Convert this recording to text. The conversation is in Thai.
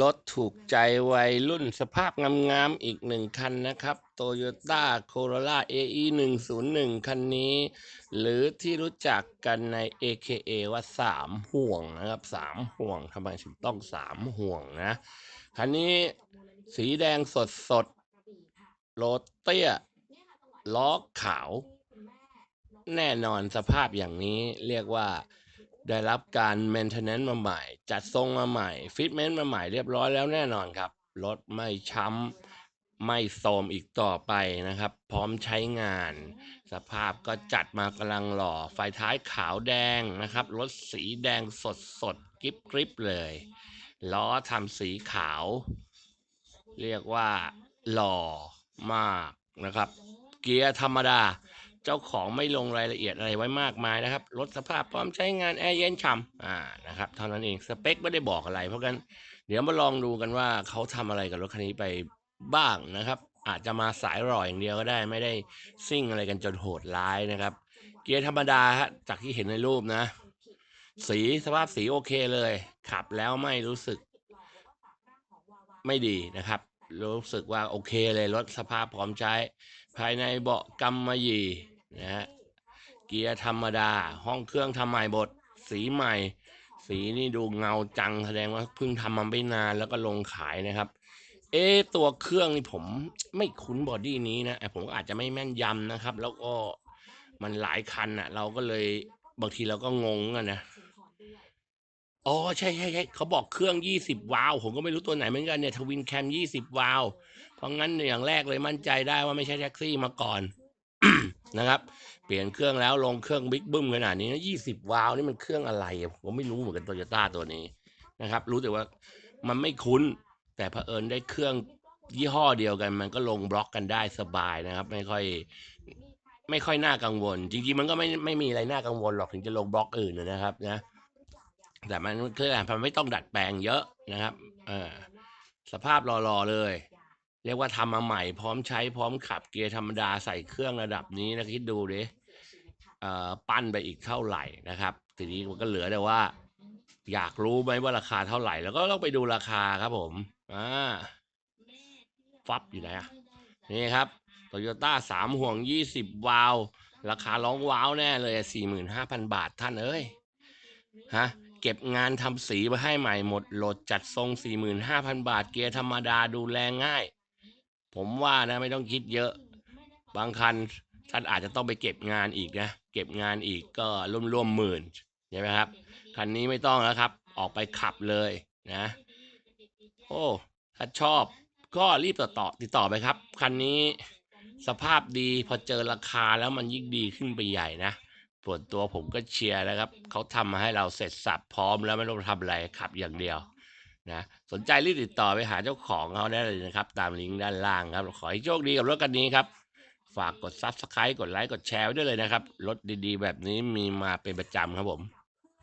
รถถูกใจวัยรุ่นสภาพงามๆอีกหนึ่งคันนะครับ Toyota Corolla AE 101คันนี้ หรือที่รู้จักกันใน AKA ว่าสามห่วงนะครับสามห่วงทำไมถึงต้องสามห่วงนะ คันนี้สีแดงสดสดโรถเตี้ยล้อขาว แน่นอนสภาพอย่างนี้เรียกว่า ได้รับการ maintenance มาใหม่ จัดทรงมาใหม่ฟิตเมนต์มาใหม่เรียบร้อยแล้วแน่นอนครับ รถไม่ช้ำ ไม่โทมอีกต่อไปนะครับ พร้อมใช้งาน สภาพก็จัดมากำลังหล่อ ไฟท้ายขาวแดงนะครับ รถสีแดงสดสดกริบกริบเลย ล้อทำสีขาว เรียกว่าหล่อมากนะครับ เกียร์ธรรมดา เจ้าของไม่ลงรายละเอียดอะไรไว้มากมายนะครับรถสภาพพร้อมใช้งานแอร์เย็นฉ่ำอ่านะครับเท่านั้นเองสเปคไม่ได้บอกอะไร เพราะงั้นเดี๋ยวมาลองดูกันว่าเขาทำอะไรกับรถคันนี้ไปบ้างนะครับ อาจจะมาสายหล่ออย่างเดียวก็ได้ไม่ได้ซิ่งอะไรกันจนโหดร้ายนะครับ เกียร์ธรรมดาฮะจากที่เห็นในรูปนะ สีสภาพสีโอเคเลย ขับแล้วไม่รู้สึก ไม่ดีนะครับรู้สึกว่าโอเคเลยรถสภาพพร้อมใช้ ภายในเบาะกำมะหยี่ นะฮะเกียร์ธรรมดา ห้องเครื่องทำใหม่บดสีใหม่ สีนี่ดูเงาจังแสดงว่าเพิ่งทำมาไม่นานแล้วก็ลงขายนะครับ เอะตัวเครื่องนี่ผมไม่คุ้นบอดี้นี้นะผมอาจจะไม่แม่นยำนะครับ แล้วก็มันหลายคันอะ เราก็เลยบางทีเราก็งงกันนะอ๋อใช่ใช่ใช่เขาบอกเครื่องยี่สิบวาล์วผมก็ไม่รู้ตัวไหนเหมือนกันเนี่ยทวินแคมยี่สิบวาล์วเพราะงั้นอย่างแรกเลยมั่นใจได้ว่าไม่ใช่แท็กซี่มาก่อน นะครับ เปลี่ยนเครื่องแล้วลงเครื่องบิ๊กบึ้มขนาดนี้นะยี่สิบวาล์วนี่มันเครื่องอะไรผมไม่รู้เหมือนกันโตโยต้าตัวนี้นะครับ รู้แต่ว่ามันไม่คุ้น แต่เผอิญได้เครื่องยี่ห้อเดียวกัน มันก็ลงบล็อกกันได้สบายนะครับ ไม่ค่อยไม่ค่อยน่ากังวล จริงๆมันก็ไม่ไม่มีอะไรน่ากังวลหรอกถึงจะลงบล็อกอื่นนะครับนะแต่มันเคืออะไรมันไม่ต้องดัดแปลงเยอะนะครับเออสภาพรอๆเลย เรียกว่าทำมาใหม่พร้อมใช้พร้อมขับเกียร์ธรรมดาใส่เครื่องระดับนี้นะคิดดูดิอ่อปั้นไปอีกเท่าไหร่นะครับ ทีนี้มันก็เหลือแต่ว่า อยากรู้ไหมว่าราคาเท่าไหร่ แล้วก็ต้องไปดูราคาครับผมอ่าฟับอยู่ไหนอะนี่ครับโตโยต้าสามห่วงยี่สิบวาว ราคาร้องว้าวแน่เลยสี่หมื่นห้าพันบาทท่านเอ้ยฮะเก็บงานทำสีมาให้ใหม่หมดโหลดจัดทรง 45,000 บาทเกียร์ธรรมดาดูแลง่าย ผมว่านะไม่ต้องคิดเยอะ บางคันท่านอาจจะต้องไปเก็บงานอีกนะ เก็บงานอีกก็ร่วมๆหมื่นใช่ไหมครับ คันนี้ไม่ต้องแล้วครับ ออกไปขับเลยนะ โอ้ถ้าชอบก็รีบต่อต่อติดต่อไปครับ คันนี้สภาพดีพอเจอราคาแล้วมันยิ่งดีขึ้นไปใหญ่นะส่วนตัวผมก็เชียร์นะครับ เขาทำมาให้เราเสร็จสับพร้อมแล้วไม่ต้องทำอะไรขับอย่างเดียว นะสนใจรีบติดต่อไปหาเจ้าของเขาได้เลยนะครับ ตามลิงก์ด้านล่างครับ ขอให้โชคดีกับรถคันนี้ครับ ฝากกด Subscribe กดไลค์กดแชร์ไว้ด้วยเลยนะครับ รถดีๆ แบบนี้มีมาเป็นประจำครับผม